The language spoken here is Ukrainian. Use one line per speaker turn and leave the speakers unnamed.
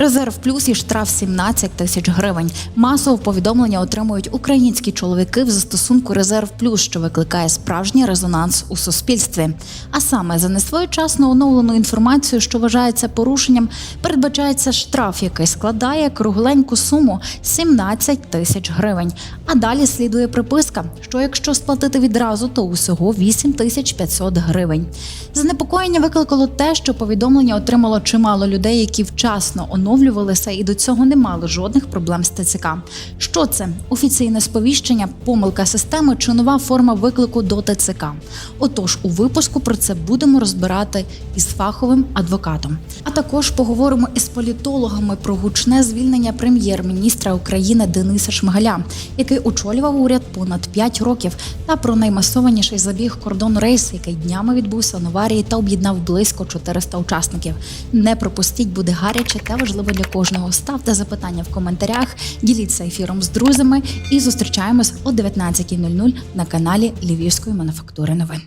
Резерв плюс і штраф 17 тисяч гривень. Масово повідомлення отримують українські чоловіки в застосунку Резерв Плюс, що викликає справжній резонанс у суспільстві. А саме за несвоєчасно оновлену інформацію, що вважається порушенням, передбачається штраф, який складає кругленьку суму 17 тисяч гривень. А далі слідує приписка, що якщо сплатити відразу, то усього 8 тисяч 500 гривень. Занепокоєння викликало те, що повідомлення отримало чимало людей, які вчасно оновлювалися і до цього не мали жодних проблем з ТЦК. Що це? Офіційне сповіщення, помилка системи чи нова форма виклику до ТЦК. Отож, у випуску про це будемо розбирати із фаховим адвокатом. А також поговоримо із політологами про гучне звільнення прем'єр-міністра України Дениса Шмигаля, який очолював уряд понад 5 років, та про наймасованіший забіг кордону рейс, який днями відбувся в Новарії та об'єднав близько 400 учасників. Не пропустіть, буде гаряче та важливо для кожного. Ставте запитання в коментарях, діліться ефіром з друзями і зустрічаємось о 19.00 на каналі Львівської мануфактури новин.